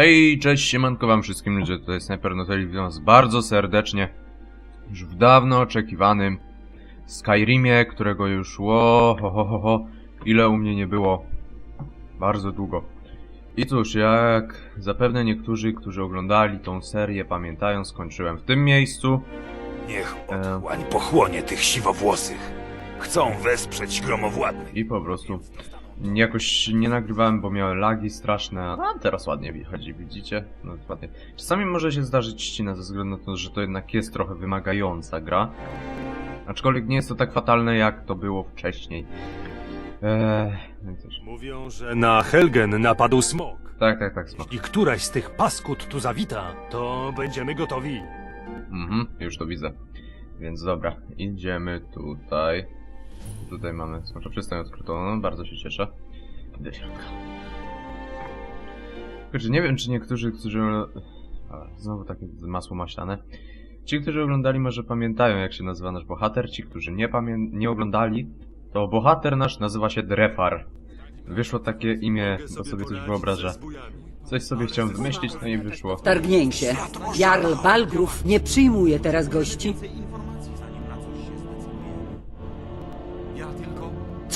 Hej, cześć, siemanko wam wszystkim ludzie, tutaj Sniper Noteli, witam was bardzo serdecznie już w dawno oczekiwanym Skyrimie, którego już ło, ho, ho, ho, ho, ile u mnie nie było, bardzo długo. I cóż, jak zapewne niektórzy, którzy oglądali tą serię pamiętają, skończyłem w tym miejscu. Niech E. otchłań pochłonie tych siwowłosych. Chcą wesprzeć gromowładnych. I po prostu jakoś nie nagrywałem, bo miałem lagi straszne, a teraz ładnie wychodzi, widzicie? No ładnie. Czasami może się zdarzyć ścina ze względu na to, że to jednak jest trochę wymagająca gra. Aczkolwiek nie jest to tak fatalne, jak to było wcześniej. Eee, no i cóż. Mówią, że na Helgen napadł smok. Tak, tak, tak, smok. Jeśli któraś z tych paskud tu zawita, to będziemy gotowi. Mhm, już to widzę. Więc dobra, idziemy tutaj. Tutaj mamy smocza przystań odkrytą, no, bardzo się cieszę. Do środka. Kurczę, nie wiem, czy niektórzy, którzy... Znowu takie masło maślane. Ci, którzy oglądali, może pamiętają, jak się nazywa nasz bohater. Ci, którzy nie pamię... nie oglądali, to bohater nasz nazywa się Drefar. Wyszło takie imię, bo sobie coś wyobraża. Coś sobie chciałem wymyślić, no i wyszło. Targnięcie. Jarl Balgrów nie przyjmuje teraz gości.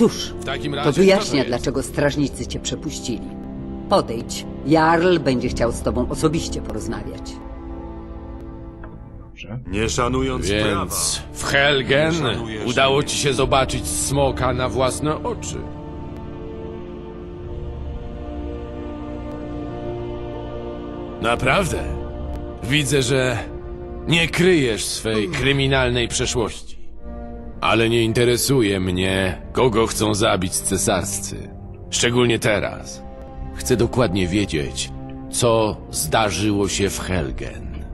Cóż, W takim razie to wyjaśnia, dlaczego strażnicy cię przepuścili. Podejdź. Jarl będzie chciał z tobą osobiście porozmawiać. Dobrze. Nie szanując Więc w Helgen szanujesz udało ci się zobaczyć smoka na własne oczy. Naprawdę? Widzę, że nie kryjesz swej kryminalnej przeszłości. Ale nie interesuje mnie, kogo chcą zabić cesarscy. Szczególnie teraz. Chcę dokładnie wiedzieć, co zdarzyło się w Helgen.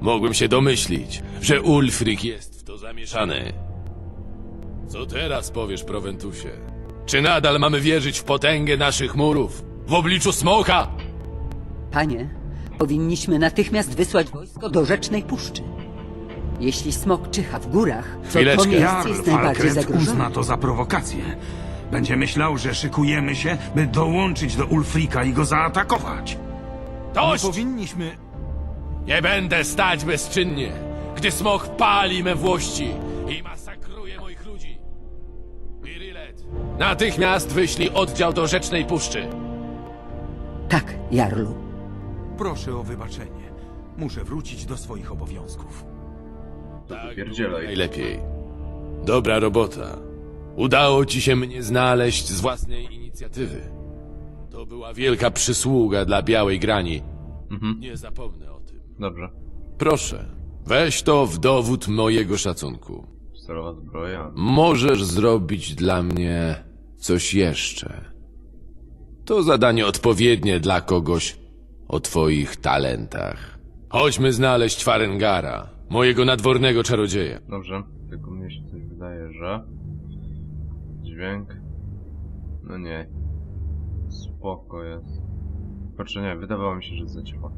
Mogłem się domyślić, że Ulfryk jest w to zamieszany. Co teraz powiesz, Prowentusie? Czy nadal mamy wierzyć w potęgę naszych murów? W obliczu smoka? Panie, powinniśmy natychmiast wysłać wojsko do Rzecznej Puszczy. Jeśli smok czyha w górach, to to Chwileczkę. miejsce Jarl jest najbardziej Falkret uzna zagrożone. to za prowokację. Będzie myślał, że szykujemy się, by dołączyć do Ulfrika i go zaatakować. Dość! powinniśmy... Nie będę stać bezczynnie, gdy smok pali me włości i masakruje moich ludzi. Birilet, natychmiast wyślij oddział do Rzecznej Puszczy. Tak, Jarlu. Proszę o wybaczenie. Muszę wrócić do swoich obowiązków. Pierdzielaj. Najlepiej. Dobra robota. Udało ci się mnie znaleźć z własnej inicjatywy. To była wielka przysługa dla Białej Grani. Mhm. Nie zapomnę o tym. Dobrze. Proszę, weź to w dowód mojego szacunku. Sterowa zbroja. Możesz zrobić dla mnie coś jeszcze. To zadanie odpowiednie dla kogoś o twoich talentach. Chodźmy znaleźć Farengara, mojego nadwornego czarodzieja. Dobrze, tylko mnie się coś wydaje, że... Dźwięk... No nie. Spoko jest. Znaczy nie, wydawało mi się, że za cicho.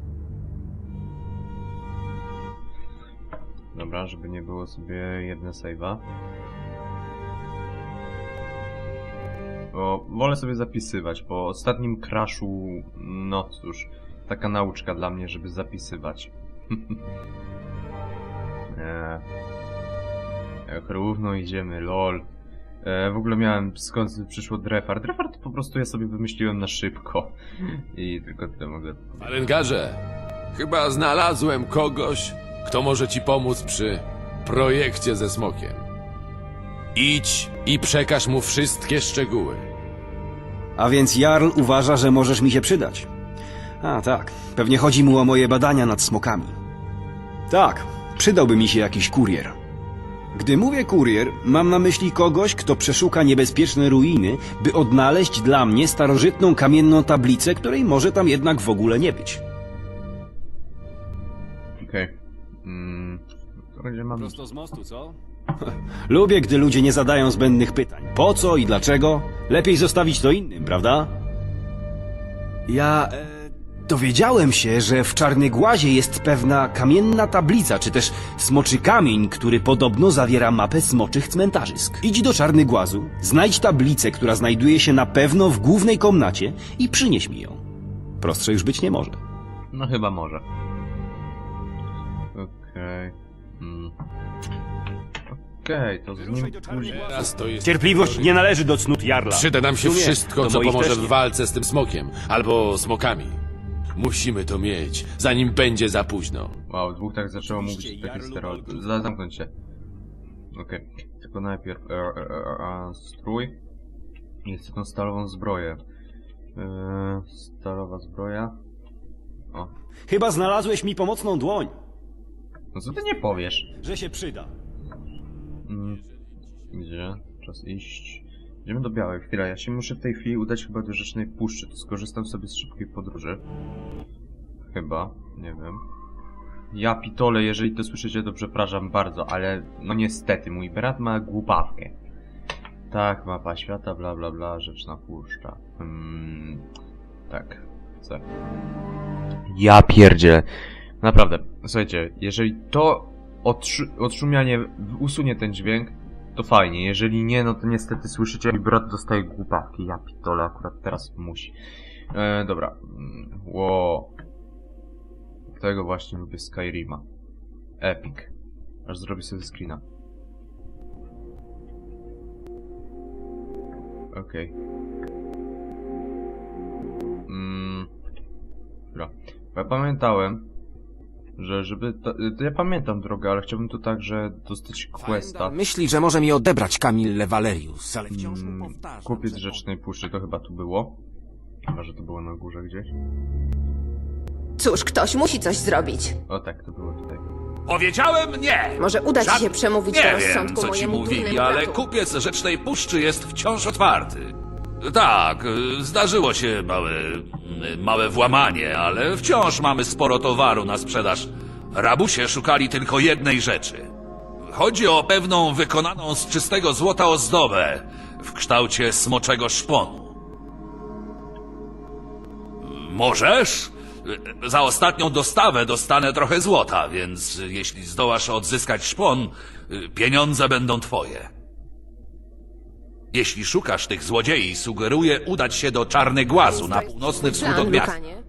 Dobra, żeby nie było sobie jedne save'a. Bo wolę sobie zapisywać, po ostatnim crashu, no cóż, taka nauczka dla mnie, żeby zapisywać. nie. Jak równo idziemy, lol. E, w ogóle miałem skąd przyszło Drefar. Drefar to po prostu ja sobie wymyśliłem na szybko. I tylko tyle mogę. Farengarze, chyba znalazłem kogoś, kto może ci pomóc przy projekcie ze smokiem. Idź i przekaż mu wszystkie szczegóły. A więc Jarl uważa, że możesz mi się przydać. A tak, pewnie chodzi mu o moje badania nad smokami. Tak, przydałby mi się jakiś kurier. Gdy mówię kurier, mam na myśli kogoś, kto przeszuka niebezpieczne ruiny, by odnaleźć dla mnie starożytną kamienną tablicę, której może tam jednak w ogóle nie być. Okej. Mm, to gdzie mam... Prosto z mostu, co? Lubię, gdy ludzie nie zadają zbędnych pytań. Po co i dlaczego? Lepiej zostawić to innym, prawda? Ja... E, Dowiedziałem się, że w Czarnygłazie jest pewna kamienna tablica, czy też smoczy kamień, który podobno zawiera mapę smoczych cmentarzysk. Idź do Czarnygłazu, znajdź tablicę, która znajduje się na pewno w głównej komnacie i przynieś mi ją. Prostsze już być nie może. No chyba może. Okej. Mm. Okej, to z nim później. Teraz to jest... Cierpliwość nie należy do cnót Jarla. Przyda nam się wszystko, co pomoże w walce z tym smokiem. Albo smokami. Musimy to mieć, zanim będzie za późno. Wow, dwóch tak zaczęło mówić taki stereotyp. Za- Zamknąć się. Okej. Tylko najpierw e, e, e, e, strój. I chcę tą stalową zbroję. E, stalowa zbroja. O. Chyba znalazłeś mi pomocną dłoń, No co ty nie powiesz? że się przyda. Mm. Gdzie? Czas iść. Idziemy do Białej. Chwila, ja się muszę w tej chwili udać chyba do Rzecznej Puszczy. To skorzystam sobie z szybkiej podróży. Chyba. Nie wiem. Ja pitole, jeżeli to słyszycie, to przepraszam bardzo, ale no niestety, mój brat ma głupawkę. Tak, mapa świata, bla bla bla, Rzeczna Puszcza. Hmm, tak, chcę. Ja pierdzie. Naprawdę, słuchajcie, jeżeli to odszumianie usunie ten dźwięk, to fajnie. Jeżeli nie, no to niestety słyszycie, mój brat dostaje głupawki. Ja pitole, akurat teraz musi. E, dobra. Mm, Ło. Tego właśnie lubię Skyrima. Epic. Aż zrobię sobie screena. Okej. Mm. Dobra. Ja pamiętałem, że żeby... To, to ja pamiętam drogę, ale chciałbym tu także dostać questa. Myśli, że może mi odebrać Kamille Valerius, ale wciąż mu Mm, powtarza. Kupiec Rzecznej Puszczy, to chyba tu było. Chyba, że to było na górze gdzieś. Cóż, ktoś musi coś zrobić. O tak, to było tutaj. Powiedziałem nie! Może uda ci Żad- się przemówić Nie do wiem, rozsądku co ci mojemu mówili, durnemu ale bratu. kupiec Rzecznej Puszczy jest wciąż otwarty. Tak, zdarzyło się małe, małe włamanie, ale wciąż mamy sporo towaru na sprzedaż. Rabusie szukali tylko jednej rzeczy. Chodzi o pewną wykonaną z czystego złota ozdobę w kształcie smoczego szponu. Możesz? Za ostatnią dostawę dostanę trochę złota, więc jeśli zdołasz odzyskać szpon, pieniądze będą twoje. Jeśli szukasz tych złodziei, sugeruję udać się do Czarny Głazu na północny wschód Plan, od miasta. Lukanie.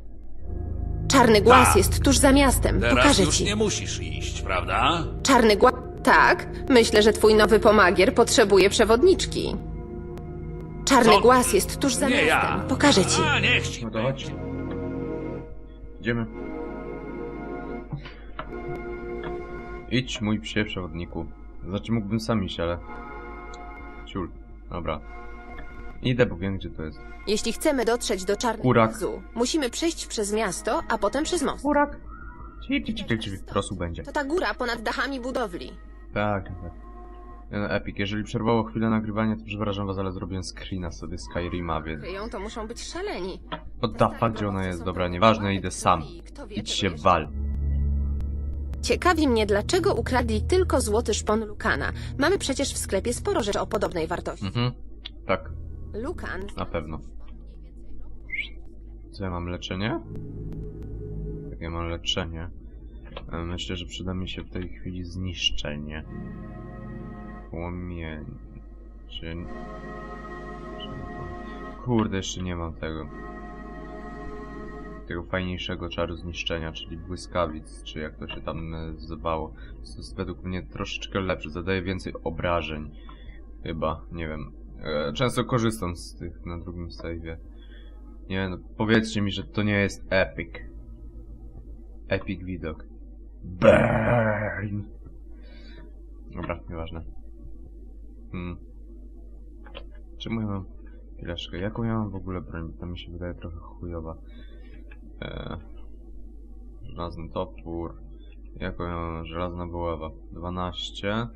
Czarny głaz Tak. jest tuż za miastem. Teraz Pokażę już ci. nie musisz iść, prawda? Czarny głaz... Tak, myślę, że twój nowy pomagier potrzebuje przewodniczki. Czarny Co? głaz jest tuż za nie miastem. ja. Pokażę ci. A, niech ci No to chodź. Idziemy. Idź, mój psie przewodniku. Znaczy mógłbym sam iść, ale... Ciul. Dobra. Idę, bo wiem gdzie to jest. Jeśli chcemy dotrzeć do Czarnego Kurak. Musimy przejść przez miasto, a potem przez most. Burak. Cip, cip, cip, cip, Rosu będzie. To ta góra ponad dachami budowli. Tak, tak. No, Epic, jeżeli przerwało chwilę nagrywania, to przepraszam was, ale zrobiłem screena sobie Skyrima, więc... Kryją to muszą być szaleni. What the fuck, gdzie ona jest? Dobra, nieważne, idę sam. Idź się wal. Ciekawi mnie, dlaczego ukradli tylko złoty szpon Lukana. Mamy przecież w sklepie sporo rzeczy o podobnej wartości. Mhm. Tak, Lukan... na pewno. Co ja mam leczenie? Tak, ja mam leczenie. E, Myślę, że przyda mi się w tej chwili zniszczenie. Płomień. Czy... czy... Kurde, jeszcze nie mam tego. Tego fajniejszego czaru zniszczenia, czyli błyskawic, czy jak to się tam nazywało. To jest według mnie troszeczkę lepszy, zadaje więcej obrażeń. Chyba, nie wiem. E, Często korzystam z tych na drugim save'ie. Nie no, powiedzcie mi, że to nie jest epic. Epic widok. Burn! Dobra, nieważne. Hmm. Czemu ja mam... Chwileczkę, jaką ja mam w ogóle broń? To mi się wydaje trochę chujowa. Eee, żelazny topór. Jaką ja mam? Żelazna buława. 12.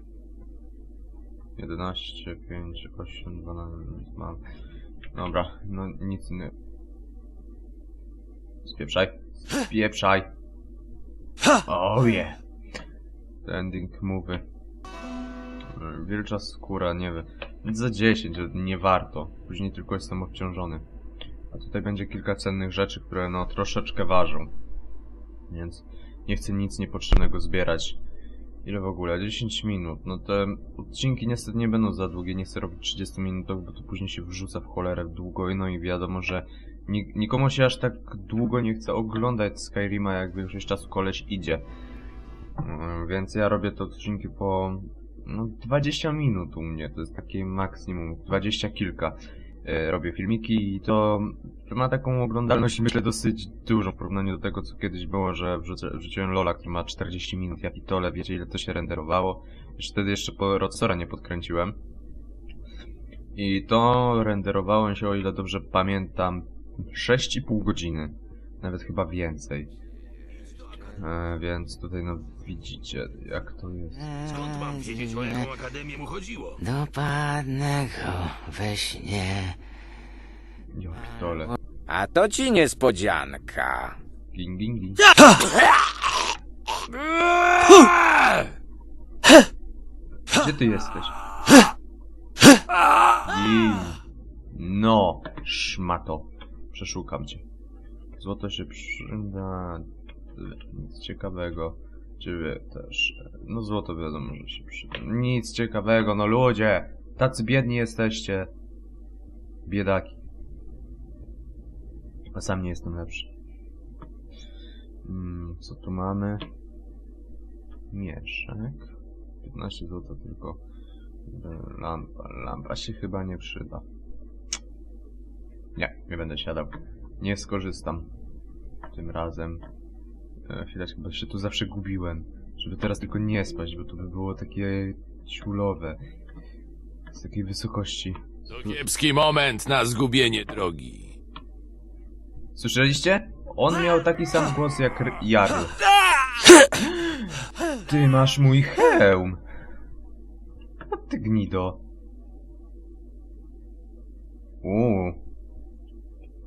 11, 5, 8, 12, mam. Dobra, no nic nie. Spieprzaj. Spieprzaj. Oh yeah. Ending movie. Wilcza skóra, nie wiem. Za 10, że nie warto. Później tylko jestem obciążony. A tutaj będzie kilka cennych rzeczy, które no troszeczkę ważą. Więc nie chcę nic niepotrzebnego zbierać. Ile w ogóle? 10 minut. No te odcinki niestety nie będą za długie, nie chcę robić 30 minut, bo to później się wrzuca w cholerę długo, no i wiadomo, że ni nikomu się aż tak długo nie chce oglądać Skyrima, jak większość czasu koleś idzie. Mm, Więc ja robię te odcinki po no, 20 minut u mnie, to jest takie maksimum, 20 kilka. E, robię filmiki i to ma taką oglądalność myślę dosyć dużą w porównaniu do tego co kiedyś było, że wrzuciłem Lola, który ma 40 minut, ja pitole, wiecie ile to się renderowało. Już wtedy jeszcze po Rodsora nie podkręciłem. I to renderowało się, o ile dobrze pamiętam, 6,5 godziny. Nawet chyba więcej. E, więc tutaj no widzicie jak to jest. Skąd mam wiedzieć, o jaką akademię mu chodziło? Dopadnę go we śnie. Ja pitole. A to ci niespodzianka. Ging, ging, ging. Gdzie ty jesteś? Gin. No, szmato. Przeszukam cię. Złoto się przyda. Nic ciekawego. Ciebie też. No złoto wiadomo, że się przyda. Nic ciekawego, no ludzie! Tacy biedni jesteście. Biedaki. A sam nie jestem lepszy. Mm, co tu mamy? Mieszek. 15 zł tylko. Lampa. Lampa się chyba nie przyda. Nie, nie będę siadał. Nie skorzystam. Tym razem. E, chwileczkę, bo się tu zawsze gubiłem. Żeby teraz tylko nie spać, bo to by było takie ciulowe. Z takiej wysokości. To kiepski moment na zgubienie drogi. Słyszeliście? On miał taki sam głos jak Jarl. Ty masz mój hełm. A ty gnido. Uuu.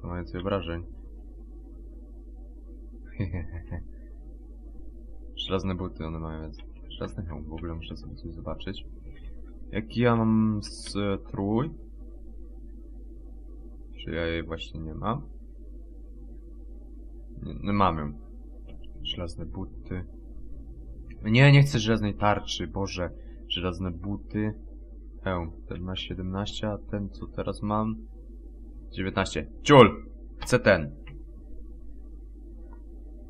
To ma więcej obrażeń. Żelazne buty one mają, więc... Żelazny hełm, w ogóle muszę sobie coś zobaczyć. Jaki ja mam strój? Czy ja jej właśnie nie mam? Nie, no mam ją. Żelazne buty. Nie, nie chcę żelaznej tarczy, Boże. Żelazne buty. Hełm. Ten ma 17, a ten co teraz mam? 19. Ciul! Chcę ten.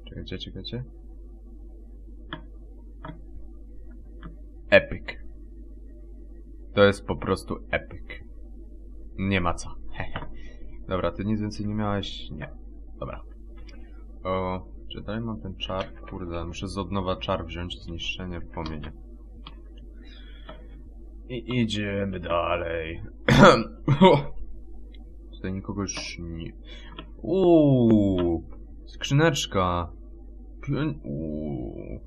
Czekajcie, czekajcie. Epic. To jest po prostu epic. Nie ma co. Dobra, ty nic więcej nie miałeś? Nie. Dobra. O, czy dalej mam ten czar? Kurde, muszę z od nowa czar wziąć, zniszczenie w płomienie. I idziemy dalej. Tutaj nikogo już nie... Uuu, skrzyneczka. Pię- Uuu.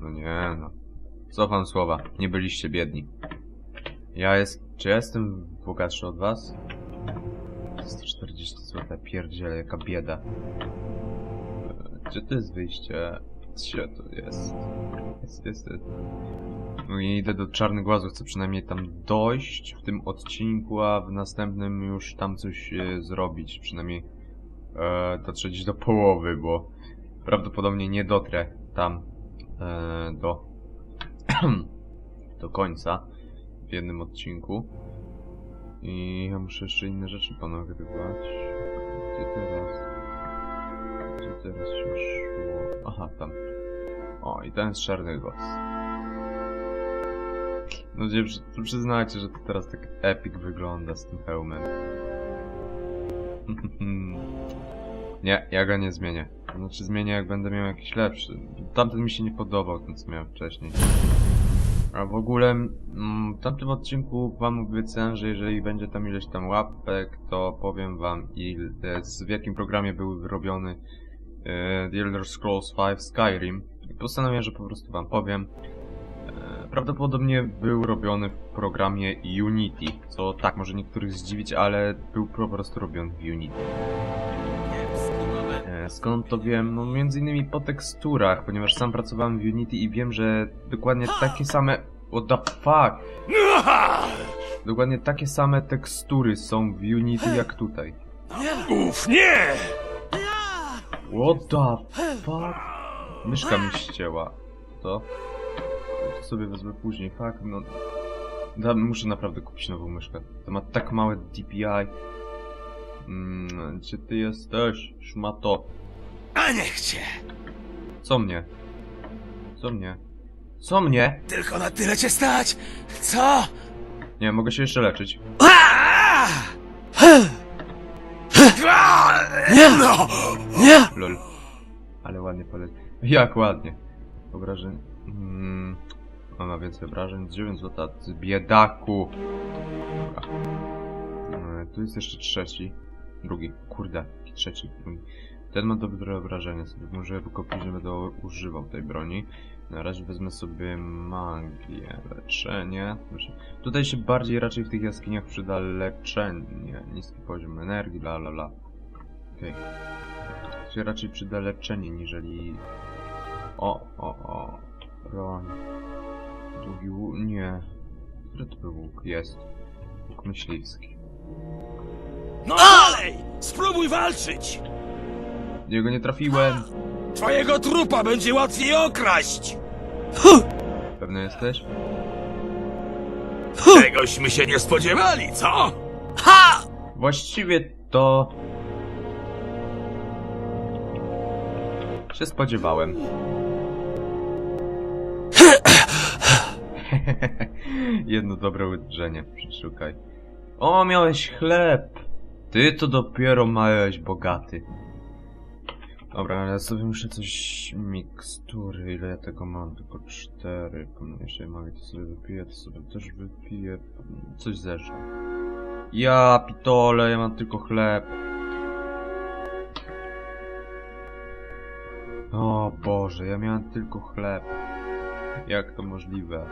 No nie no. Cofam słowa, nie byliście biedni. Ja jest... Czy ja jestem bogatszy od was? 140 zł, pierdziele, jaka bieda. E, Gdzie to jest wyjście? Gdzie to jest? Jest, jest, jest. No i idę do Czarnych Głazów, chcę przynajmniej tam dojść w tym odcinku, a w następnym już tam coś e, zrobić. Przynajmniej e, dotrzeć do połowy, bo prawdopodobnie nie dotrę tam e, do do końca w jednym odcinku. I ja muszę jeszcze inne rzeczy ponagrywać. Gdzie teraz? Gdzie teraz się szło? Aha, tam. O, i ten jest czarny głos. No gdzie przy- to przyznajcie, że to teraz tak epic wygląda z tym hełmem. nie, ja go nie zmienię. Znaczy zmienię jak będę miał jakiś lepszy. Tamten mi się nie podobał, ten co miałem wcześniej. A w ogóle mm, w tamtym odcinku wam obiecałem, że jeżeli będzie tam ileś tam łapek, to powiem wam il, e, z, w jakim programie był robiony e, The Elder Scrolls V Skyrim. I postanowiłem, że po prostu wam powiem. Prawdopodobnie był robiony w programie Unity, co tak może niektórych zdziwić, ale był po prostu robiony w Unity. E, Skąd to wiem? No między innymi po teksturach, ponieważ sam pracowałem w Unity i wiem, że dokładnie takie same... What the fuck? Dokładnie takie same tekstury są w Unity jak tutaj. Uf, nie! What the fuck? Myszka mi ścięła. To? Sobie wezmę później, fuck, no... Da, muszę naprawdę kupić nową myszkę. To ma tak małe DPI. Mm, gdzie ty jesteś, szmato? A niech cię! Co mnie? Co mnie? Co mnie? Tylko na tyle cię stać! Co? Nie, mogę się jeszcze leczyć. Nie no! Nie! Lol. Ale ładnie poleci. Jak ładnie. Obrażeń. Mm, on ma więcej obrażeń. 9 zł. Biedaku. Dobra. E, Tu jest jeszcze trzeci. Drugi. Kurde. Trzeci. Drugi. Ten ma dobre obrażenia sobie. Może go później będę używał tej broni. Na razie wezmę sobie magię. Leczenie. Tutaj się bardziej raczej w tych jaskiniach przyda leczenie. Niski poziom energii. La la la. Okej. Tu się raczej przyda leczenie, niżeli... O, o, o. Broń. Długi łuk... Nie. Który to był łuk? Jest. Łuk myśliwski. No dalej! Spróbuj walczyć! Jego nie trafiłem! Twojego trupa będzie łatwiej okraść! Pewny jesteś? Czegośmy się nie spodziewali, co? Właściwie to... się spodziewałem. Jedno dobre uderzenie, przeszukaj. O, miałeś chleb! Ty to dopiero małeś bogaty. Dobra, ale ja sobie muszę coś... mikstury, ile ja tego mam? Tylko cztery. Pomniejszej magii to sobie wypiję, to sobie też wypiję. Coś zeszło. Ja pitole, ja mam tylko chleb. O Boże, ja miałem tylko chleb. Jak to możliwe?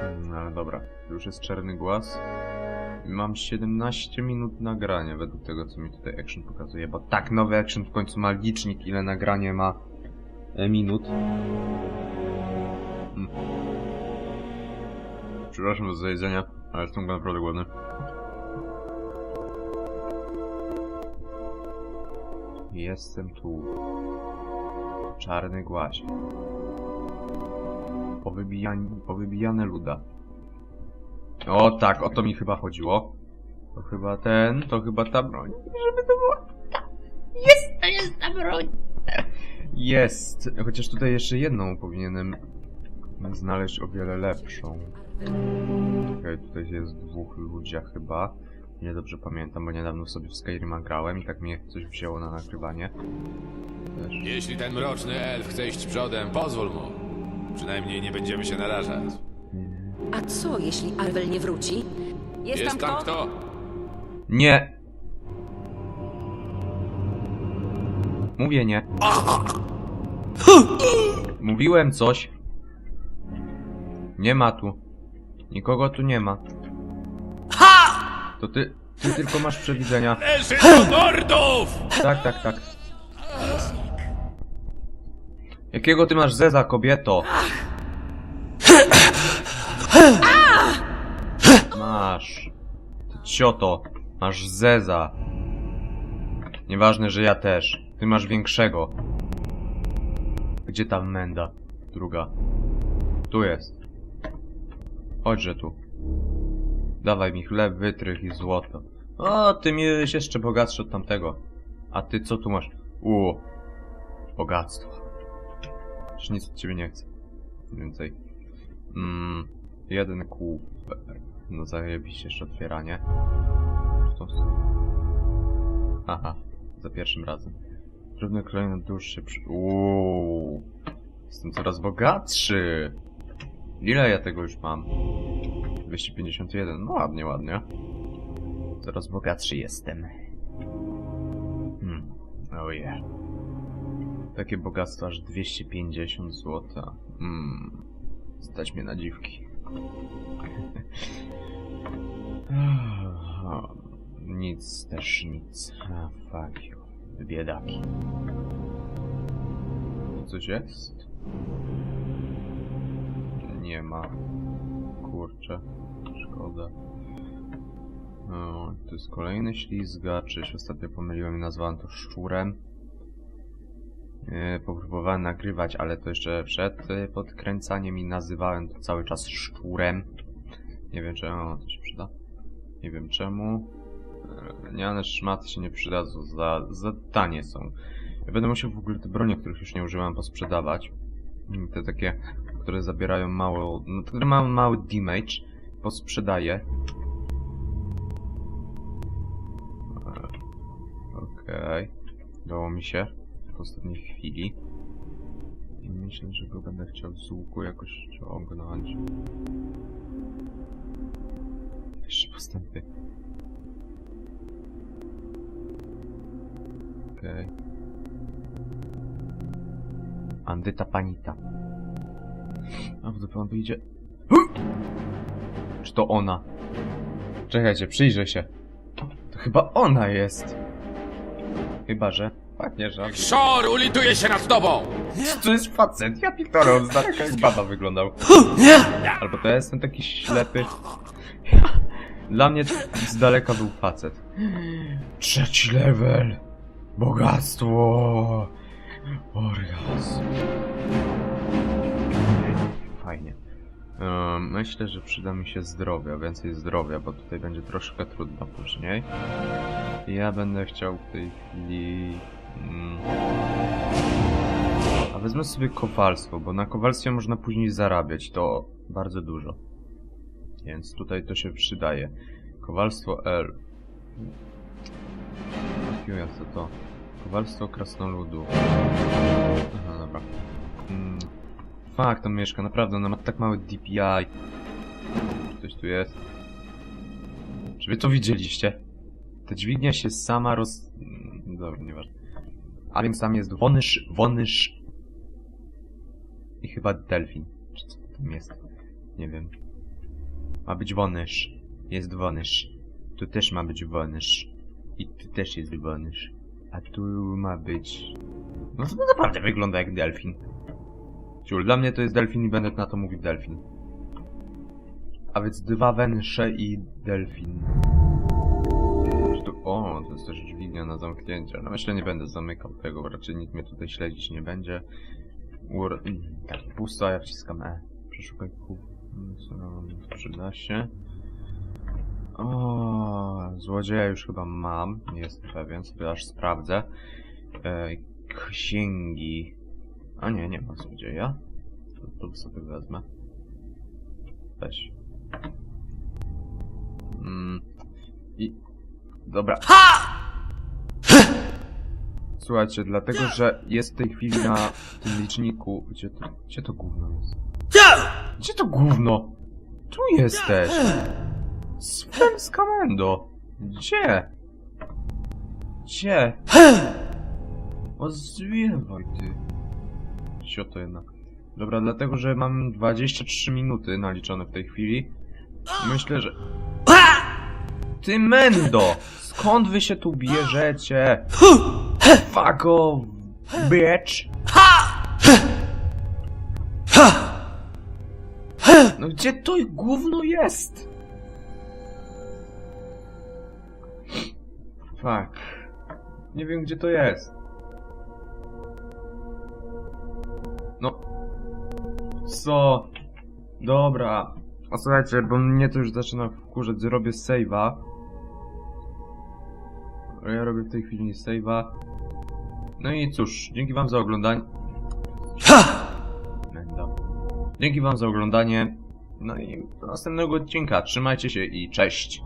Hmm, ale dobra, już jest czarny głaz. Mam 17 minut nagrania według tego, co mi tutaj Action pokazuje, bo tak, nowy Action w końcu ma licznik, ile nagranie ma e, minut. Hmm. Przepraszam za jedzenia, ale jestem naprawdę głodny. Jestem tu. Czarny głazie. Powybijane, luda. O tak, o to mi chyba chodziło. To chyba ten, to chyba ta broń. Żeby to było... Jest, to jest ta broń. Jest. Chociaż tutaj jeszcze jedną powinienem znaleźć o wiele lepszą. Okej, tutaj jest dwóch ludziach chyba. Nie dobrze pamiętam, bo niedawno sobie w Skyrima grałem i tak mnie coś wzięło na nagrywanie. Też. Jeśli ten mroczny elf chce iść przodem, pozwól mu. Przynajmniej nie będziemy się narażać. A co, jeśli Arwel nie wróci? Jest tam kto? Nie! Mówię nie. Mówiłem coś. Nie ma tu. Nikogo tu nie ma. To ty, ty tylko masz przewidzenia. Leży do mordów! Tak, tak, tak. Jakiego ty masz zeza, kobieto? Masz. Ty cioto. Masz zeza. Nieważne, że ja też. Ty masz większego. Gdzie ta menda? Druga. Tu jest. Chodźże tu. Dawaj mi chleb, wytrych i złoto. O, ty miałeś jeszcze bogatszy od tamtego. A ty co tu masz? U, bogactwo. Już nic od ciebie nie chcę. Więcej. Mm, jeden kufer. No zajebiście jeszcze otwieranie. Aha, za pierwszym razem. Drobne kolejne dłuższe przy... Uuu, Jestem coraz bogatszy! Ile ja tego już mam? 251, no ładnie, ładnie. Coraz bogatszy jestem. Hmm, oh yeah. Takie bogactwo aż 250 zł. Hmm, stać mnie na dziwki. nic też nic. Fuck you. Biedaki. Coś jest? Nie ma. Kurczę. Szkoda. O, to jest kolejny ślizgacz. Ostatnio pomyliłem i nazwałem to szczurem. Yy, Popróbowałem nagrywać, ale to jeszcze przed yy, podkręcaniem i nazywałem to cały czas szczurem. Nie wiem czemu to się przyda. Nie wiem czemu. Lniane szmaty się nie przydadzą, za, za tanie są. Ja będę musiał w ogóle te bronie, których już nie używam, posprzedawać. Te takie, które zabierają mało, no, które mają mały damage, posprzedaję. Eee, Okej. Udało mi się w ostatniej chwili. I myślę, że go będę chciał z łuku jakoś ciągnąć. Jeszcze postępy. Okej. Andyta panita. A w dupę on wyjdzie. Czy to ona? Czekajcie, przyjrzę się. To chyba ona jest. Chyba, że... Panie, że... Szor ulituje się nad tobą! To jest facet, ja pitoro, on z jak baba wyglądał. Albo to ja jestem taki ślepy. Dla mnie z daleka był facet. Trzeci level. Bogactwo. Orgazm. Fajnie. Ehm, myślę, że przyda mi się zdrowia, więcej zdrowia, bo tutaj będzie troszkę trudno później. Ja będę chciał w tej chwili... Mm, a wezmę sobie kowalstwo, bo na kowalstwie można później zarabiać, to bardzo dużo. Więc tutaj to się przydaje. Kowalstwo L. Trafiłem co to. Kowalstwo krasnoludu. Aha, dobra. Mm. Fakt, tam mieszka, naprawdę, ona ma tak mały DPI. Coś tu jest. Czy wy to widzieliście? Ta dźwignia się sama roz... Mm, Dobra, nieważne. A więc tam jest wonysz, wonysz i chyba delfin. Czy co tam jest? Nie wiem. Ma być wonysz. Jest wonysz. Tu też ma być wonysz. I tu też jest wonysz. A tu ma być... No to naprawdę wygląda jak delfin. Ciul, dla mnie to jest delfin i będę na to mówił delfin. A więc dwa węże i delfin. O, to jest też na zamknięcie. No myślę, nie będę zamykał tego, bo raczej nikt mnie tutaj śledzić nie będzie. Ur... Tak, pusto, ja wciskam E. Przeszukaj. Co przyda się. O, złodzieja już chyba mam. Nie jestem pewien, sobie aż sprawdzę. E, księgi. A nie, nie ma złodzieja. To, to sobie wezmę. Weź. Mm. I... Dobra. Słuchajcie, dlatego, że jest w tej chwili na tym liczniku... Gdzie to, gdzie to gówno jest? Gdzie to gówno? Tu jesteś! Swem z Kamendo! Gdzie? Gdzie? O, zwiewaj ty. Sioto jednak. Dobra, dlatego, że mam 23 minuty naliczone w tej chwili. Myślę, że... Ty Mendo! Skąd wy się tu bierzecie? Fuck off, bitch! No gdzie to gówno jest? Fuck. Nie wiem gdzie to jest. No. Co? Dobra. A słuchajcie, bo mnie to już zaczyna wkurzać. Zrobię save'a. Ja robię w tej chwili save'a. No i cóż, dzięki wam za oglądanie. Menda. Dzięki wam za oglądanie. No i do następnego odcinka. Trzymajcie się i cześć.